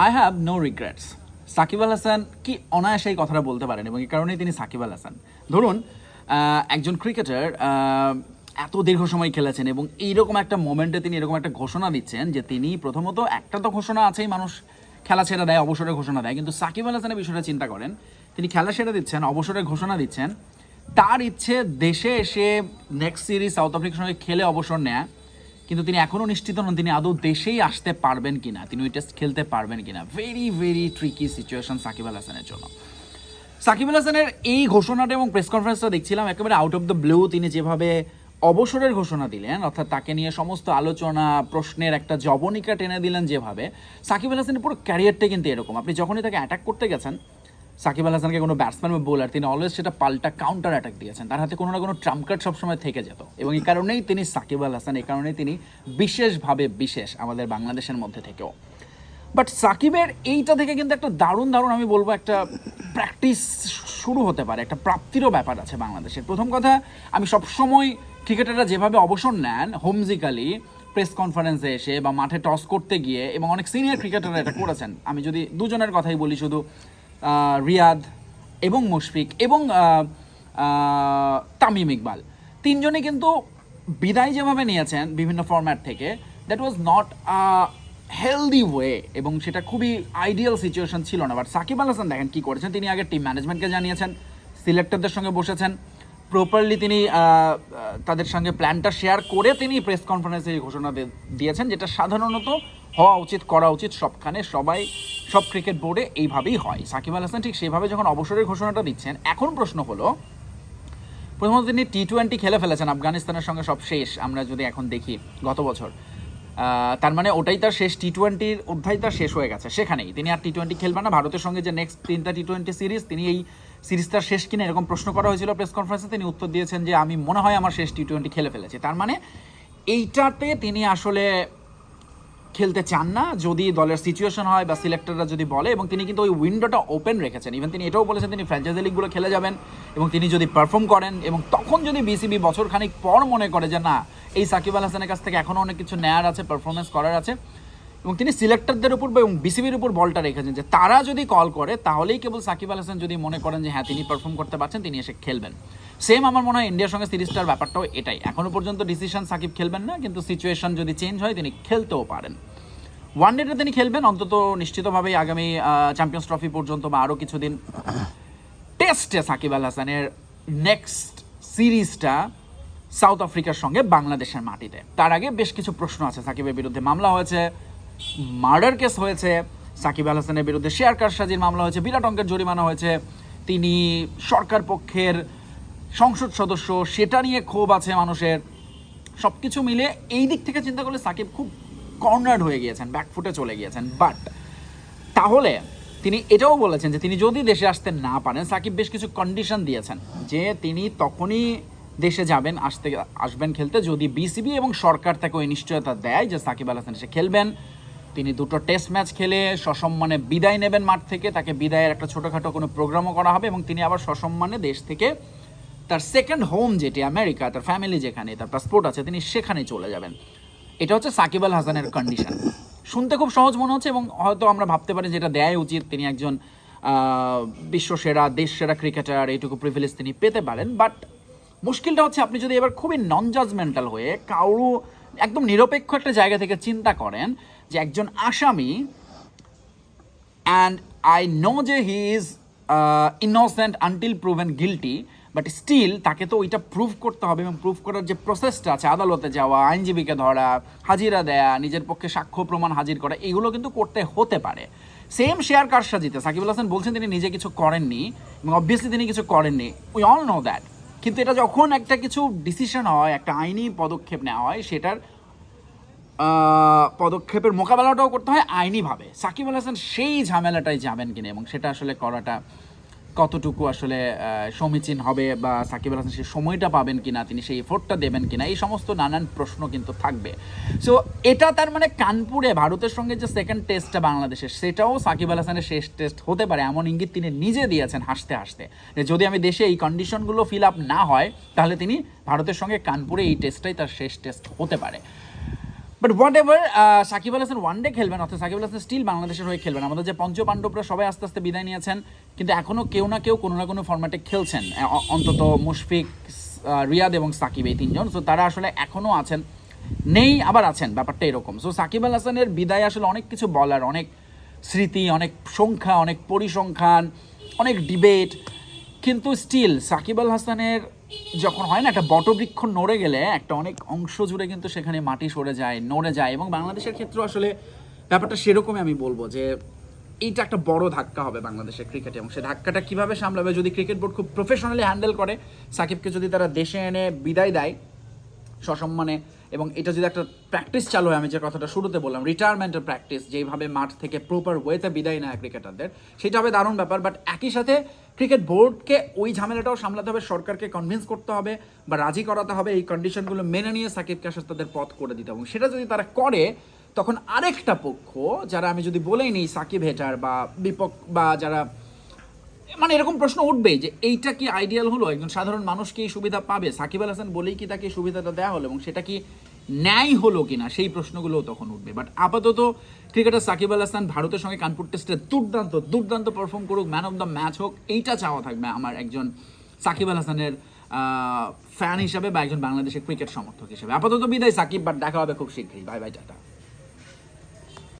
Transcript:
I have no regrets Shakib Al Hasan কি অনায়াসে এই কথাটা বলতে পারেন এবং এই কারণেই তিনি সাকিব আল হাসান। ধরুন একজন ক্রিকেটার এত দীর্ঘ সময় খেলেছেন এবং এইরকম একটা মোমেন্টে তিনি এরকম একটা ঘোষণা দিচ্ছেন যে তিনি প্রথমত একটা তো ঘোষণা আছেই, মানুষ খেলা ছেড়ে দেয়, অবসরের ঘোষণা দেয়। কিন্তু সাকিব আল হাসানের বিষয়টা চিন্তা করেন, তিনি খেলা ছেড়ে দিচ্ছেন, অবসরের ঘোষণা দিচ্ছেন। তার ইচ্ছে দেশে এসে নেক্সট সিরিজ সাউথ আফ্রিকার সঙ্গে খেলে অবসর নেয়া। কিন্তু তিনি এখনও নিশ্চিত নন তিনি আদৌ দেশেই আসতে পারবেন কিনা। তিনি ওই টেস্ট খেলতে পারবেন কিনা। Very very tricky situation Shakib Al হাসানের জন্য। সাকিব আল হাসানের এই ঘোষণাটা এবং প্রেস কনফারেন্সটা দেখছিলাম, একেবারে আউট অফ দ্য ব্লু তিনি যেভাবে অবসরের ঘোষণা দিলেন, অর্থাৎ তাকে নিয়ে সমস্ত আলোচনা, প্রশ্নের একটা জবনিকা টেনে দিলেন যেভাবে, সাকিব আল হাসানের পুরো ক্যারিয়ারটা কিন্তু এরকম। আপনি যখনই তাকে অ্যাটাক করতে গেছেন সাকিব আল হাসানকে কোনো ব্যাটসম্যান বা বোলার তিনি অলওয়েজ সেটা পাল্টা কাউন্টার অ্যাটাক দিয়েছেন। তার হাতে কোনো না কোনো ট্রাম্প কার্ড সবসময় থেকে যেত। এবং এই কারণেই তিনি সাকিব আল হাসান, এই কারণেই তিনি বিশেষভাবে বিশেষ আমাদের বাংলাদেশের মধ্যে থেকেও। বাট সাকিবের এইটা থেকে কিন্তু একটা দারুণ দারুণ আমি বলব একটা প্র্যাকটিস শুরু হতে পারে, একটা প্রাপ্তিরও ব্যাপার আছে বাংলাদেশের। প্রথম কথা, আমি সবসময় ক্রিকেটাররা যেভাবে অবসর নেন হোমজিক্যালি প্রেস কনফারেন্সে এসে বা মাঠে টস করতে গিয়ে এবং অনেক সিনিয়র ক্রিকেটাররা এটা করেছেন, আমি যদি দুজনের কথাই বলি শুধু রিয়াদ এবং মুশফিক এবং তামিম ইকবাল। তিনজনে কিন্তু বিদায় যেভাবে নিয়েছেন বিভিন্ন ফরম্যাট থেকে that was not healthy way এবং সেটা খুবই আইডিয়াল সিচুয়েশন ছিল না। বাট সাকিব আল হাসান দেখেন কী করেছেন, তিনি আগে টিম ম্যানেজমেন্টকে জানিয়েছেন সিলেক্টরদের সঙ্গে বসেছেন প্রপারলি তিনি তাদের সঙ্গে প্ল্যানটা শেয়ার করে তিনি প্রেস কনফারেন্সে ঘোষণা দিয়েছেন, যেটা সাধারণত হওয়া উচিত, করা উচিত সবখানে। সবাই, সব ক্রিকেট বোর্ডে এইভাবেই হয়। সাকিব আল হাসান ঠিক সেভাবে যখন অবসরের ঘোষণাটা দিচ্ছেন, এখন প্রশ্ন হলো প্রথমত তিনি টি টোয়েন্টি খেলে ফেলেছেন, আফগানিস্তানের সঙ্গে সব শেষ। আমরা যদি এখন দেখি গত বছর তার মানে ওটাই তার শেষ টি টোয়েন্টির অধ্যায় তার শেষ হয়ে গেছে, সেখানেই। তিনি আর টি টোয়েন্টি খেলবেন না। ভারতের সঙ্গে যে নেক্সট তিনটা টি টোয়েন্টি সিরিজ তিনি এই সিরিজটা শেষ কিনা এরকম প্রশ্ন করা হয়েছিল প্রেস কনফারেন্সে তিনি উত্তর দিয়েছেন যে, আমি মনে হয় আমার শেষ টি টোয়েন্টি খেলে ফেলেছি। তার মানে এইটাতে তিনি আসলে খেলতে চান না, যদি দলের সিচুয়েশন হয় বা সিলেক্টররা যদি বলে, এবং তিনি কিন্তু ওই উইন্ডোটা ওপেন রেখেছেন। ইভেন তিনি এটাও বলেছেন, তিনি ফ্র্যাঞ্চাইজি লিগগুলো খেলে যাবেন, এবং তিনি যদি পারফর্ম করেন, এবং তখন যদি বিসিবি বছর খানিক পর মনে করে যে, না, এই সাকিব আল হাসানের কাছ থেকে এখনও অনেক কিছু নেয়ার আছে পারফরমেন্স করার আছে। এবং তিনি সিলেক্টরদের উপর এবং বিসিবির উপর বলটা রেখেছেন যে, তারা যদি কল করে, তাহলেই কেবল সাকিব আল হাসান যদি মনে করেন যে হ্যাঁ তিনি পারফর্ম করতে পারছেন, তিনি এসে খেলবেন। সেম আমার মনে হয় ইন্ডিয়ার সঙ্গে সিরিজটার ব্যাপারটাও এটাই। এখনও পর্যন্ত ডিসিশন সাকিব খেলবেন না, কিন্তু সিচুয়েশন যদি চেঞ্জ হয়, তিনি খেলতেও পারেন। ওয়ান ডেতে তিনি খেলবেন, অন্তত নিশ্চিতভাবেই আগামী চ্যাম্পিয়ন্স ট্রফি পর্যন্ত বা আরও কিছুদিন টেস্টে সাকিব আল হাসানের নেক্সট সিরিজটা সাউথ আফ্রিকার সঙ্গে বাংলাদেশের মাটিতে। তার আগে বেশ কিছু প্রশ্ন আছে সাকিবের বিরুদ্ধে। মামলা হয়েছে মার্ডার কেস হয়েছে, সাকিব আল হাসানের বিরুদ্ধে শেয়ার কারসাজির মামলা হয়েছে, বিরাট অঙ্কের জরিমানা হয়েছে। তিনি সরকার পক্ষের সংসদ সদস্য, সেটা নিয়ে ক্ষোভ আছে মানুষের। সব কিছু মিলে এই দিক থেকে চিন্তা করলে সাকিব খুব কর্নার্ড হয়ে গিয়েছেন ব্যাকফুটে চলে গিয়েছেন। বাট তাহলে তিনি এটাও বলেছেন যে তিনি যদি দেশে আসতে না পারেন, সাকিব বেশ কিছু কন্ডিশন দিয়েছেন যে তিনি তখনই দেশে যাবেন, আসতে, আসবেন খেলতে। যদি বিসিবি এবং সরকার তাকে ওই নিশ্চয়তা দেয় যে সাকিব আল হাসান এসে খেলবেন, তিনি দুটো টেস্ট ম্যাচ খেলে সসম্মানে বিদায় নেবেন মাঠ থেকে, তাকে বিদায়ের একটা ছোটোখাটো কোনো প্রোগ্রামও করা হবে এবং তিনি আবার সসম্মানে দেশ থেকে তার সেকেন্ড হোম যেটি আমেরিকা, তার ফ্যামিলি যেখানে, তার পাসপোর্ট আছে, তিনি সেখানে চলে যাবেন। এটা হচ্ছে সাকিব আল হাসানের কন্ডিশন শুনতে খুব সহজ মনে হচ্ছে এবং হয়তো আমরা ভাবতে পারি যেটা দেয় উচিত। তিনি একজন বিশ্ব সেরা দেশ সেরা ক্রিকেটার এইটুকু প্রিভিলেজ তিনি পেতে পারেন। বাট মুশকিলটা হচ্ছে আপনি যদি এবার খুবই নন জাজমেন্টাল হয়ে কারও একদম নিরপেক্ষ একটা জায়গা থেকে চিন্তা করেন যে একজন আসামি অ্যান্ড আই নো যে he is innocent until proven guilty but still তাকে তো ওইটা প্রুভ করতে হবে এবং প্রুভ করার যে প্রসেসটা আছে, আদালতে যাওয়া, আইনজীবীকে ধরা, হাজিরা দেয়া, নিজের পক্ষে সাক্ষ্য প্রমাণ হাজির করা, এগুলো কিন্তু করতে হতে পারে। সেম শেয়ার কারসাজিতে, সাকিবুল হাসান বলছেন তিনি নিজে কিছু করেননি এবং অবভিয়াসলি তিনি কিছু করেননি। উই অল নো দ্যাট কিন্তু এটা যখন একটা কিছু ডিসিশন হয়, একটা আইনি পদক্ষেপ নেওয়া হয়, সেটার পদক্ষেপের মোকাবেলাটাও করতে হয় আইনিভাবে। সাকিব আল হাসান সেই ঝামেলাটাই যাবেন কিনা এবং সেটা আসলে করাটা কতটুকু আসলে সমীচীন হবে বা সাকিব আল হাসান সেই সময়টা পাবেন কিনা, তিনি সেই এফোর্টটা দেবেন কিনা, এই সমস্ত নানান প্রশ্ন কিন্তু থাকবে। সো এটা তার মানে কানপুরে ভারতের সঙ্গে যে সেকেন্ড টেস্টটা বাংলাদেশের, সেটাও সাকিব আল হাসানের শেষ টেস্ট হতে পারে, এমন ইঙ্গিত তিনি নিজে দিয়েছেন হাসতে হাসতে। যদি আমি দেশে এই কন্ডিশনগুলো ফিল আপ না হয়, তাহলে তিনি ভারতের সঙ্গে কানপুরে এই টেস্টটাই তার শেষ টেস্ট হতে পারে। But whatever Shakib Al Hasan one day খেলবেন, অর্থাৎ সাকিব আল হাসান স্টিল বাংলাদেশের হয়ে খেলবেন। আমাদের যে পঞ্চ পাণ্ডবরা সবাই আস্তে আস্তে বিদায় নিয়েছেন, কিন্তু এখনও কেউ না কেউ কোনো না কোনো ফর্ম্যাটে খেলছেন। অন্তত মুশফিক রিয়াদ এবং সাকিব এই তিনজন। সো তারা আসলে এখনও আছেন, নেই, আবার আছেন। ব্যাপারটা এরকম। সো সাকিব আল হাসানের বিদায় আসলে অনেক কিছু বলার, অনেক স্মৃতি, অনেক সংখ্যা, অনেক পরিসংখ্যান, অনেক ডিবেট কিন্তু স্টিল সাকিব আল হাসানের যখন হয় না, একটা বটবৃক্ষ নড়ে গেলে একটা অনেক অংশ জুড়ে কিন্তু সেখানে মাটি সরে যায়, নড়ে যায় এবং বাংলাদেশের ক্ষেত্রে আসলে ব্যাপারটা সেরকমই আমি বলব যে এইটা একটা বড় ধাক্কা হবে বাংলাদেশের ক্রিকেটে এবং সেই ধাক্কাটা কীভাবে সামলাবে যদি ক্রিকেট বোর্ড খুব প্রফেশনালি হ্যান্ডেল করে, সাকিবকে যদি তারা দেশে এনে বিদায় দেয়, সসম্মানে এবং এটা যদি একটা প্র্যাকটিস চালু হয়, আমি যে কথাটা শুরুতে বললাম রিটায়ারমেন্টের প্র্যাকটিস যেভাবে মাঠ থেকে প্রপার ওয়েতে বিদায় নেয় ক্রিকেটারদের সেটা হবে দারুণ ব্যাপার বাট একই সাথে ক্রিকেট বোর্ডকে ওই ঝামেলাটাও সামলাতে হবে, সরকারকে কনভিন্স করতে হবে বা রাজি করাতে হবে, এই কন্ডিশনগুলো মেনে নিয়ে সাকিব আসলে তাদের পথ করে দিতে হবে। সেটা যদি তারা করে, তখন আরেকটা পক্ষ, যারা আমি যদি বলেই নিই সাকিব হেটার বা বিপক্ষ বা যারা মানে এরকম প্রশ্ন উঠবেই যে এইটা কি আইডিয়াল হলো? একজন সাধারণ মানুষ কি সুবিধা পাবে? সাকিব আল হাসান বলেই কি তাকে সুবিধাটা দেওয়া হলো এবং সেটা কি ন্যায় হলো কিনা? সেই প্রশ্নগুলোও তখন উঠবে। বাট আপাতত ক্রিকেটার সাকিব আল হাসান ভারতের সঙ্গে কানপুর টেস্টে দুর্দান্ত দুর্দান্ত পারফর্ম করুক ম্যান অফ দ্য ম্যাচ হোক, এইটা চাওয়া থাকবে আমার একজন সাকিব আল হাসানের ফ্যান হিসাবে বা একজন বাংলাদেশের ক্রিকেট সমর্থক হিসেবে। আপাতত বিদায় সাকিব বাট দেখা হবে খুব শীঘ্রই। Bye bye tata.